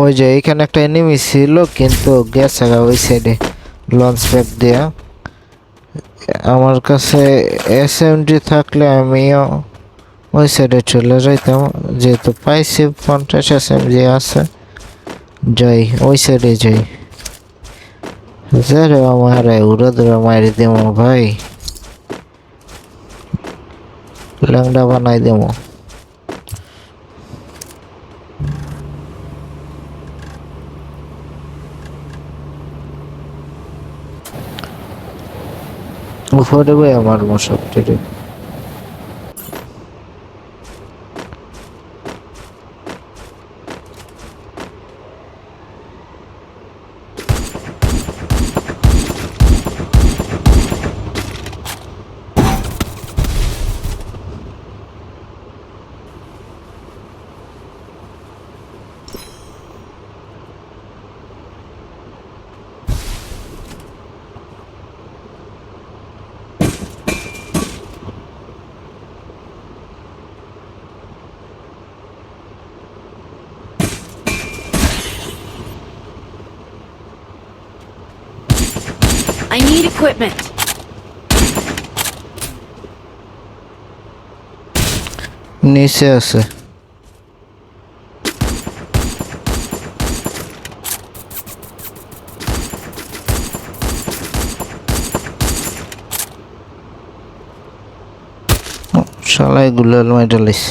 ওই যে এখানে একটা এনিমি ছিল, কিন্তু গেছে ওই সাইডে লঞ্চ প্যাড দেয়া। আমার কাছে এস থাকলে আমিও ওই সাইডে চলে যাইতাম। যেহেতু পাইছি, পঞ্চাশ এস এম এমজি আছে, যাই, ওই সাইডে যাই। যারে আমার উড়া ধরে মারি দেবো ভাই। ল্যাংডা বানাই দেবো ভাই আমার মশাকটি I need equipment. নিচে আছে শালাই গুলাল মেডালিস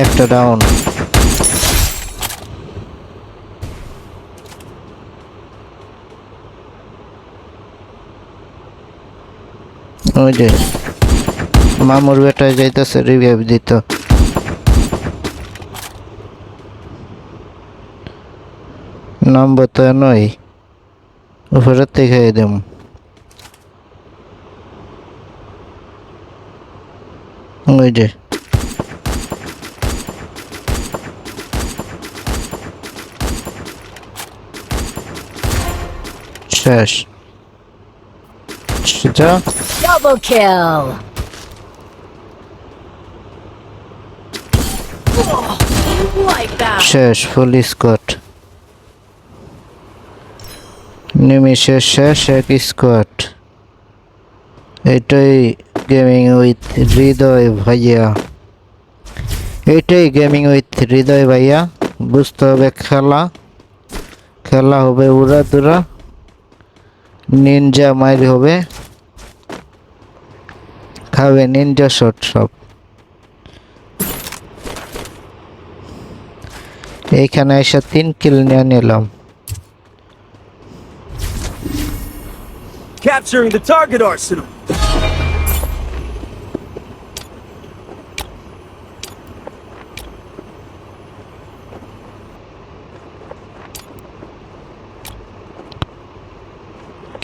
একটা ডাউন ওই যে, মামুর বেটায় যাইতেছে রিভাইভ দিত। নম্বর তো নয় উপরে থেকে দেম ওই যে শেষ। সেটা? Double kill. শেষ ফুল স্কোয়াড নিমিষে শেষ এক স্কোয়াড এটাই গেমিং উইথ হৃদয় ভাইয়া। এটাই গেমিং উইথ হৃদয় ভাইয়া। বুঝতে হবে খেলা। খেলা হবে উড়া দুরা নিনজা মাইর হবে। খাবে নিনজা শট সব। এইখানে এসে তিন কিল নিয়ে নিলাম। Capturing the target arsenal.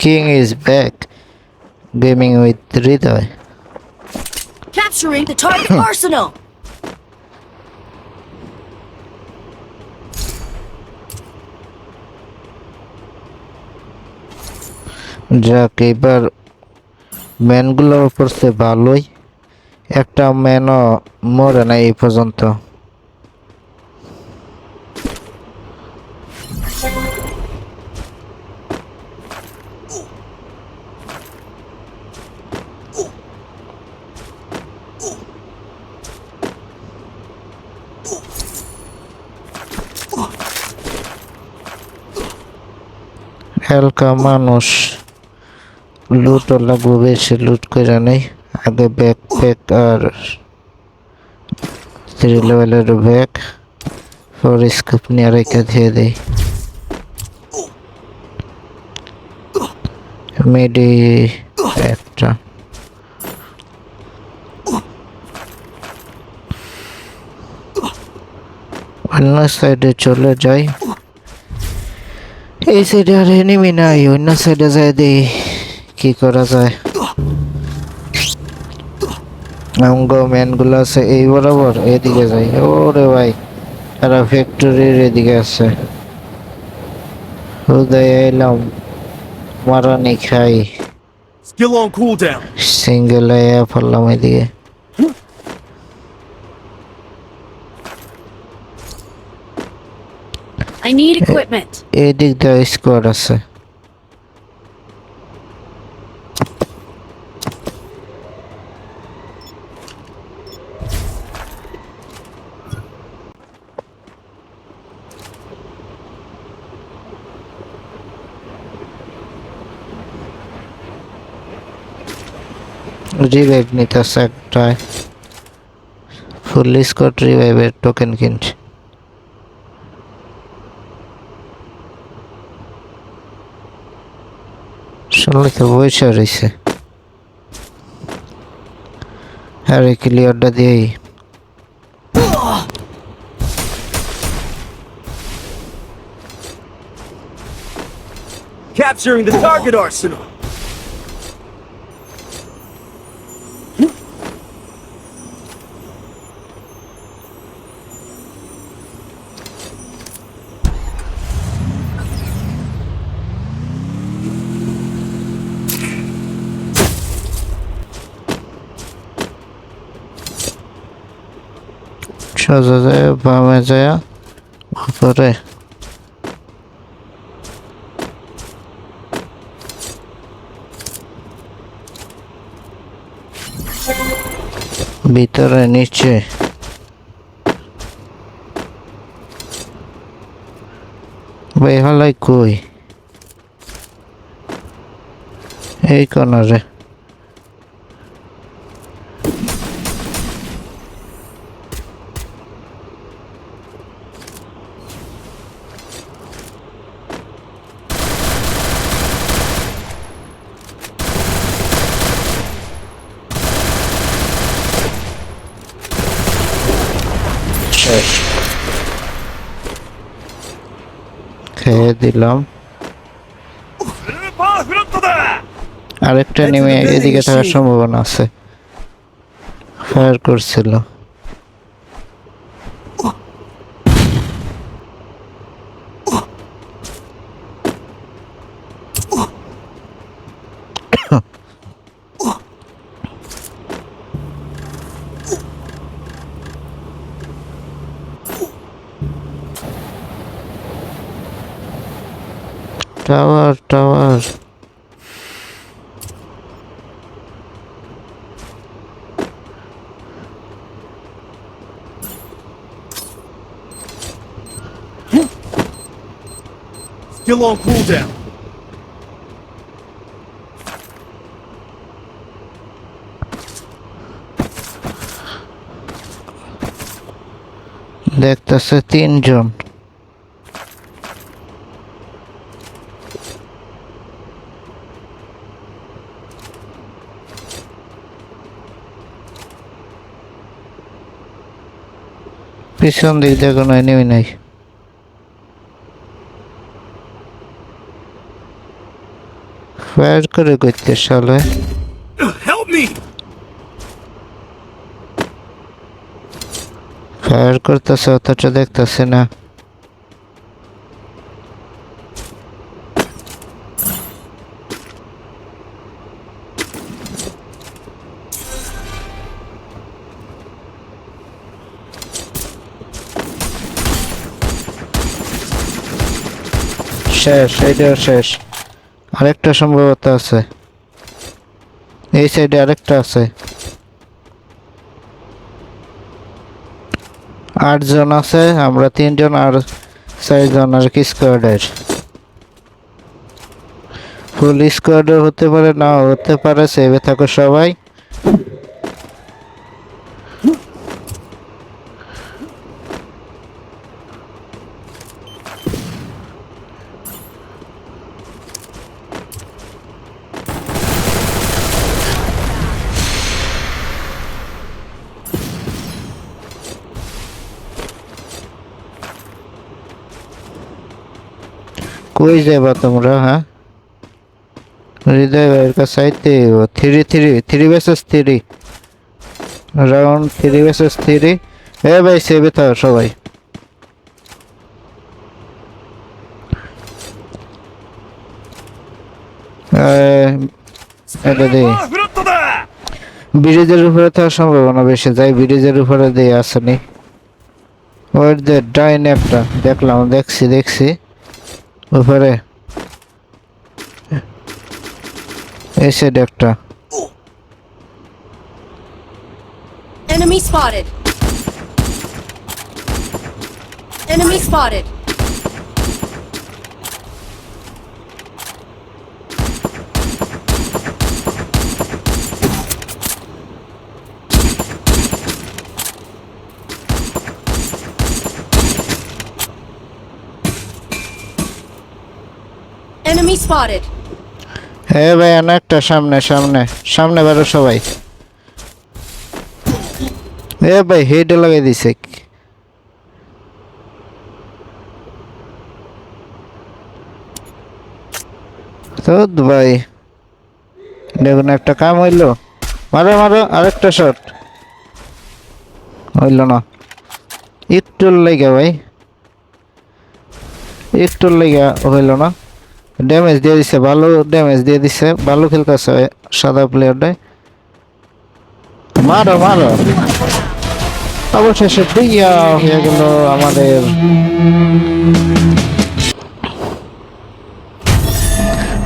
King is back. Gaming with Hridoy Capturing the target arsenal. যাক এবার ম্যানগুলোর পড়ছে ভালোই একটা ম্যানও মরে না এই পর্যন্ত হালকা মানুষ। লুটও লাগবে বেশি, লুট করে নেই। আগে ব্যাগ প্যাক আর থ্রি লেভেলের ব্যাগ ফোর স্কুপ নিয়ে রেখে দিয়ে দেই। মেডি একটা। অন্য সাইডে চলে যাই। এই সাইডে আর এনিমি নাই অন্য সাইডে যাই দেই। কি করা যায়? অঙ্গ ম্যানগুলো আছে এই বরাবর এদিকে যাই। ওরে ভাই এরা ফ্যাক্টরির এদিকে আছে। হুদয় এলাম মারানি খাই। Still on cooldown. সিঙ্গেল এদিকে। I need equipment. এই দিক দিয়ে স্কোয়াড আছে। রিভাইভ নিতেছে একটায়। ফুল স্কোয়াড রিভাইভের টোকেন কিনছে। শুনলে তো বসে রয়েছে আরে ক্লিয়ারটা দিয়েই Capturing the target arsenal. সোজা যায় বামে যায় উপরে। ভিতরে নিচে। ভাই হলাই কই? এই কনারে দিলাম। আরেকটা নেমে এদিকে থাকার সম্ভাবনা আছে। ফায়ার করছিল। Tower tower Still on cooldown. দেখতেছে তিনজন পিছন দিক দিয়ে কোনো এনিমি নাই। ফায়ার করে করতে সালে ফায়ার করতেছে অথচ দেখতেছে না। শেষ এইটাও শেষ। আরেকটা সম্ভবত আছে। এই সাইডে আরেকটা আছে। আটজন আছে, আমরা তিনজন আর চারজন আর কি স্কোয়াডের ফুল স্কোয়াডের হতে পারে না হতে পারে সেভে থাকো সবাই। কই যাবা তোমরা হ্যাঁ? হৃদয় ভাইয়ের কাছে আইতে three three three bases three. Round three bases three. এ ভাই সেভে থাকো সবাই। ব্রিজের উপরে থাকার সম্ভাবনা বেশি। যাই ব্রিজের উপরে দিয়ে আসেনি। ওর ডাইন একটা। দেখলাম, দেখছি দেখছি। উপরে এই সাইড একটা Enemy spotted. Enemy spotted. Spotted. এ ভাই, হেডে লাগাই দিছে। ভাই। দেখুন, একটা কাম হইল। মারো মারো, আরেকটা শট হইল না। একটুর লেগে ভাই। একটুর লেগে হইল না। ড্যামেজ দিয়ে দিছে ভালো ড্যামেজ দিয়ে দিছে ভালো খেলতেছে সাদা প্লেয়ারটাই মারো মারো অবশেষে দিয়া হয়ে গেল আমাদের।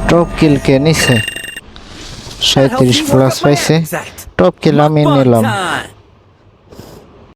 টপ কিল কে নিছে? সাঁত্রিশ প্লাস পাইছে। টপ কিল আমি নিলাম.